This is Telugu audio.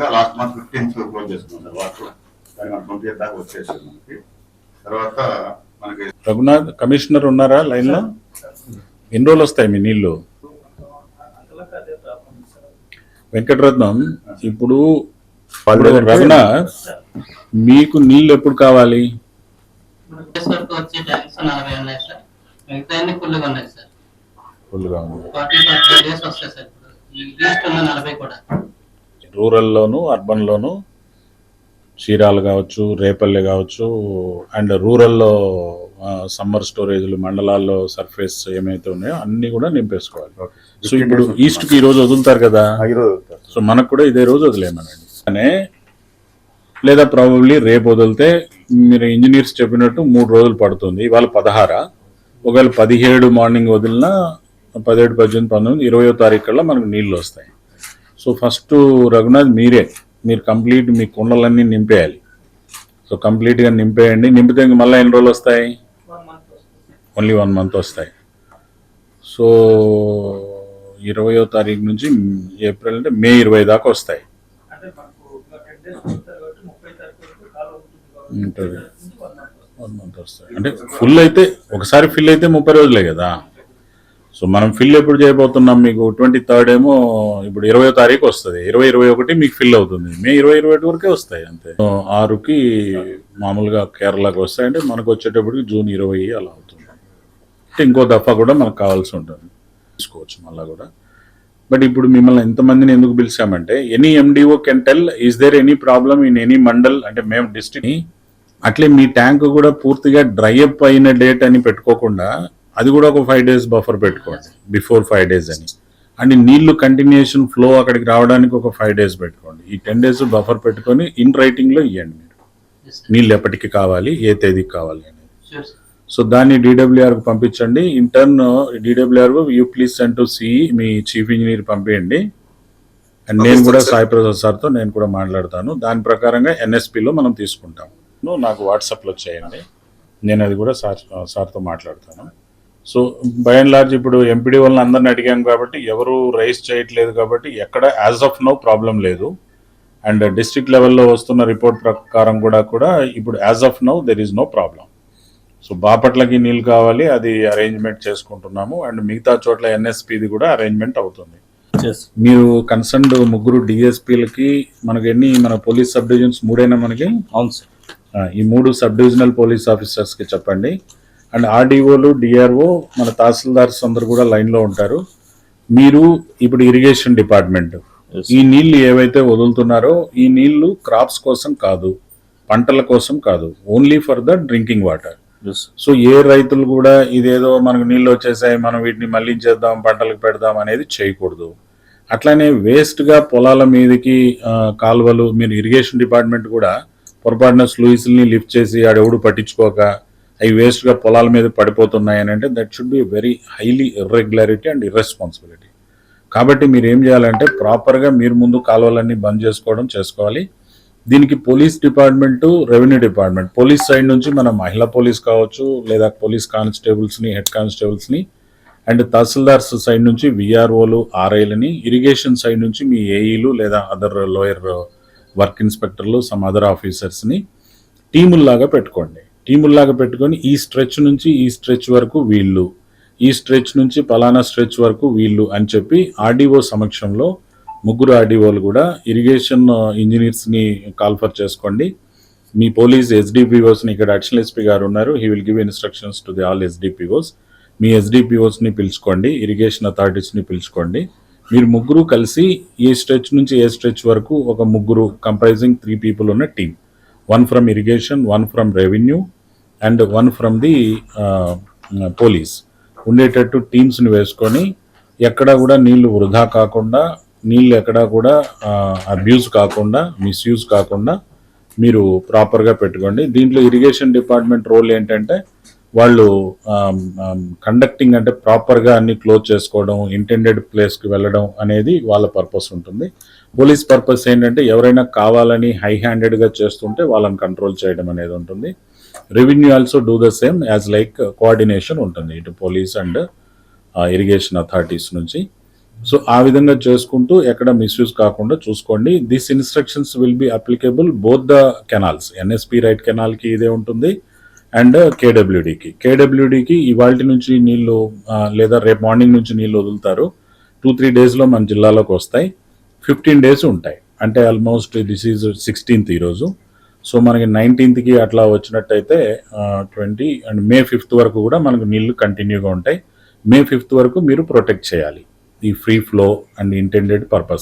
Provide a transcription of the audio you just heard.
గా లాస్ట్ మంత్ ఫిఫ్టీన్త్ క్లోజ్ చేసుకున్నాం సార్ వాటర్ కానీ మన ట్వంటీ దాకా వచ్చేసింది మనకి. తర్వాత మనకి రఘునాథ్ కమిషనర్ ఉన్నారా లైన్లో ఎన్ని రోజులు వస్తాయి మీ నీళ్ళు వెంకటరత్నం ఇప్పుడు రఘునాథ్. మీకు నీళ్ళు ఎప్పుడు కావాలి? ఫుల్గా ఉంది రూరల్లోను అర్బన్లోను చీరాలు కావచ్చు రేపల్లె కావచ్చు అండ్ రూరల్లో సమ్మర్ స్టోరేజ్లు మండలాల్లో సర్ఫేస్ ఏమైతే ఉన్నాయో అన్ని కూడా నింపేసుకోవాలి. సో ఇప్పుడు ఈస్ట్కి ఈ రోజు వదులుతారు కదా? సో మనకు కూడా ఇదే రోజు వదిలేయమనండి. అనే లేదా ప్రాబబ్లీ రేపు వదిలితే మీరు ఇంజనీర్స్ చెప్పినట్టు మూడు రోజులు పడుతుంది. ఇవాళ పదహారా? ఒకవేళ పదిహేడు మార్నింగ్ వదిలినా పదిహేడు పద్దెనిమిది పంతొమ్మిది ఇరవయో తారీఖు కల్లా మనకు నీళ్ళు వస్తాయి. సో ఫస్ట్ రఘునాథ్ మీరే. మీరు కంప్లీట్ మీ కుండలన్నీ నింపేయాలి. సో కంప్లీట్గా నింపేయండి. నింపితే ఇంక మళ్ళీ ఎన్ని రోజులు వస్తాయి? ఓన్లీ వన్ మంత్ వస్తాయి. సో ఇరవయో తారీఖు నుంచి ఏప్రిల్ అంటే మే ఇరవై దాకా వస్తాయి. ఉంటుంది. వన్ మంత్ వస్తాయి. అంటే ఫుల్ అయితే ఒకసారి ఫిల్ అయితే ముప్పై రోజులే కదా? సో మనం ఫిల్ ఎప్పుడు చేయబోతున్నాం మీకు ట్వంటీ థర్డ్ ఏమో ఇప్పుడు ఇరవై తారీఖు వస్తుంది. ఇరవై ఇరవై ఒకటి మీకు ఫిల్ అవుతుంది. మే ఇరవై ఇరవై ఒకటి వరకే వస్తాయి అంతే. ఆరుకి మామూలుగా కేరళకి వస్తాయి అంటే మనకు వచ్చేటప్పటికి జూన్ ఇరవై అలా అవుతుంది. అంటే ఇంకో దఫా కూడా మనకు కావాల్సి ఉంటుంది. తీసుకోవచ్చు మళ్ళీ కూడా. బట్ ఇప్పుడు మిమ్మల్ని ఎంతమందిని ఎందుకు పిలిచామంటే any M D O can tell is there any problem in any mandal? అంటే మేము డిస్టిక్ అట్లే మీ ట్యాంక్ కూడా పూర్తిగా డ్రై అప్ అయిన డేట్ అని పెట్టుకోకుండా అది కూడా ఒక ఫైవ్ డేస్ బఫర్ పెట్టుకోండి బిఫోర్ ఫైవ్ డేస్ అని. అండ్ నీళ్ళు కంటిన్యూషన్ ఫ్లో అక్కడికి రావడానికి ఒక ఫైవ్ డేస్ పెట్టుకోండి. ఈ టెన్ డేస్ బఫర్ పెట్టుకొని ఇన్ రైటింగ్లో ఇవ్వండి మీరు. నీళ్ళు ఎప్పటికి కావాలి ఏ తేదీకి కావాలి అనేది. సో దాన్ని DWR కు పంపించండి. Intern D W R you please send to C మీ చీఫ్ ఇంజనీర్ పంపించండి అండ్ నేను కూడా సాయి ప్రసాద్ సార్తో నేను కూడా మాట్లాడతాను. దాని ప్రకారంగా ఎన్ఎస్పిలో మనం తీసుకుంటాం. నాకు వాట్సాప్లో చేయండి. నేను అది కూడా సార్ సార్తో మాట్లాడతాను. సో బై అండ్ లార్జ్ ఇప్పుడు ఎంపీడీ వాళ్ళని అందరిని అడిగాం కాబట్టి ఎవరు రైస్ చేయట్లేదు కాబట్టి ఎక్కడ యాజ్ ఆఫ్ నో ప్రాబ్లం లేదు. అండ్ డిస్ట్రిక్ట్ లెవెల్లో వస్తున్న రిపోర్ట్ ప్రకారం కూడా కూడా ఇప్పుడు as of now there is no problem so బాపట్లకి నీళ్ళు కావాలి అది అరేంజ్మెంట్ చేసుకుంటున్నాము. అండ్ మిగతా చోట్ల ఎన్ఎస్పిది కూడా అరేంజ్మెంట్ అవుతుంది. మీరు కన్సర్న్డ్ ముగ్గురు డిఎస్పీలకి మనకి ఎన్ని మన పోలీస్ సబ్ డివిజన్స్ మూడైనా మనకి? అవును సార్ ఈ మూడు సబ్ డివిజనల్ పోలీస్ ఆఫీసర్స్కి చెప్పండి. అండ్ ఆర్డీఓలు డిఆర్ఓ మన తహసీల్దార్స్ అందరు కూడా లైన్లో ఉంటారు. మీరు ఇప్పుడు ఇరిగేషన్ డిపార్ట్మెంట్. ఈ నీళ్ళు ఏవైతే వదులుతున్నారో ఈ నీళ్ళు క్రాప్స్ కోసం కాదు పంటల కోసం కాదు only for the drinking water. So ఏ రైతులు కూడా ఇదేదో మనకు నీళ్ళు వచ్చేసాయి మనం వీటిని మళ్ళించేద్దాం పంటలకు పెడదాం అనేది చేయకూడదు. అట్లానే వేస్ట్గా పొలాల మీదకి కాలువలు మీరు ఇరిగేషన్ డిపార్ట్మెంట్ కూడా పొరపాటున స్లూయిస్ని లిఫ్ట్ చేసి ఆడెవడు పట్టించుకోక అవి వేస్ట్గా పొలాల మీద పడిపోతున్నాయని అంటే that should be very highly irregularity and irresponsibility కాబట్టి మీరు ఏం చేయాలంటే ప్రాపర్గా మీరు ముందు కాలువలన్నీ బంద్ చేసుకోవడం చేసుకోవాలి. దీనికి police department revenue department police side నుంచి మన మహిళా పోలీస్ కావచ్చు లేదా పోలీస్ కానిస్టేబుల్స్ని హెడ్ కానిస్టేబుల్స్ని అండ్ తహసీల్దార్స్ సైడ్ నుంచి విఆర్ఓలు ఆర్ఐలని ఇరిగేషన్ సైడ్ నుంచి మీ ఏఈలు లేదా అదర్ లోయర్ వర్క్ ఇన్స్పెక్టర్లు సమ్ అదర్ ఆఫీసర్స్ని టీముల్లాగా పెట్టుకోండి. టీముల్లాగా పెట్టుకొని ఈ స్ట్రెచ్ నుంచి ఈ స్ట్రెచ్ వరకు వీళ్ళు ఈ స్ట్రెచ్ నుంచి పలానా స్ట్రెచ్ వరకు వీళ్ళు అని చెప్పి ఆర్డీఓ సమక్షంలో ముగ్గురు ఆర్డీఓలు కూడా ఇరిగేషన్ ఇంజనీర్స్ని కాల్ఫర్ చేసుకోండి. మీ పోలీస్ ఎస్డిపిఓస్ని ఇక్కడ అడిషనల్ ఎస్పీ గారు ఉన్నారు. He will give instructions to the all SDPOs. మీ ఎస్డిపిఓస్ని పిలుచుకోండి ఇరిగేషన్ అథారిటీస్ని పిలుచుకోండి. మీరు ముగ్గురు కలిసి ఏ స్ట్రెచ్ నుంచి ఏ స్ట్రెచ్ వరకు ఒక ముగ్గురు కంప్రైజింగ్ త్రీ పీపుల్ ఉన్న team one from irrigation one from revenue and one from the police. ఉండేటట్టు టీమ్స్ని వేసుకొని ఎక్కడా కూడా నీళ్ళు వృధా కాకుండా నీళ్ళు ఎక్కడా కూడా అబ్యూజ్ కాకుండా మిస్యూజ్ కాకుండా మీరు ప్రాపర్గా పెట్టుకోండి. దీంట్లో ఇరిగేషన్ డిపార్ట్మెంట్ రోల్ ఏంటంటే వాళ్ళు కండక్టింగ్ అంటే ప్రాపర్గా అన్ని క్లోజ్ చేసుకోవడం ఇంటెండెడ్ ప్లేస్కి వెళ్ళడం అనేది వాళ్ళ పర్పస్ ఉంటుంది. పోలీస్ పర్పస్ ఏంటంటే ఎవరైనా కావాలని హై హ్యాండెడ్గా చేస్తుంటే వాళ్ళని కంట్రోల్ చేయడం అనేది ఉంటుంది. Revenue also do the same as like coordination ఉంటుంది. ఇటు పోలీస్ అండ్ ఇరిగేషన్ అథారిటీస్ నుంచి. సో ఆ విధంగా చేసుకుంటూ ఎక్కడ మిస్యూజ్ కాకుండా చూసుకోండి. This instructions will be applicable both the canals N S P right కెనాల్కి ఇదే ఉంటుంది అండ్ కేడబ్ల్యూడికి కేడబ్ల్యూడికి ఇవాళ నుంచి నీళ్ళు uh, లేదా రేపు మార్నింగ్ నుంచి నీళ్ళు వదులుతారు. టూ త్రీ డేస్లో మన జిల్లాలోకి వస్తాయి. ఫిఫ్టీన్ డేస్ ఉంటాయి. అంటే ఆల్మోస్ట్ దిస్ ఈజ్ సిక్స్టీన్త్ ఈరోజు సో మనకి నైన్టీన్త్కి అట్లా వచ్చినట్టయితే ట్వంటీ అండ్ మే ఫిఫ్త్ వరకు కూడా మనకు నీళ్ళు కంటిన్యూగా ఉంటాయి. మే ఫిఫ్త్ వరకు మీరు ప్రొటెక్ట్ చేయాలి. ఈ free flow and intended purpose.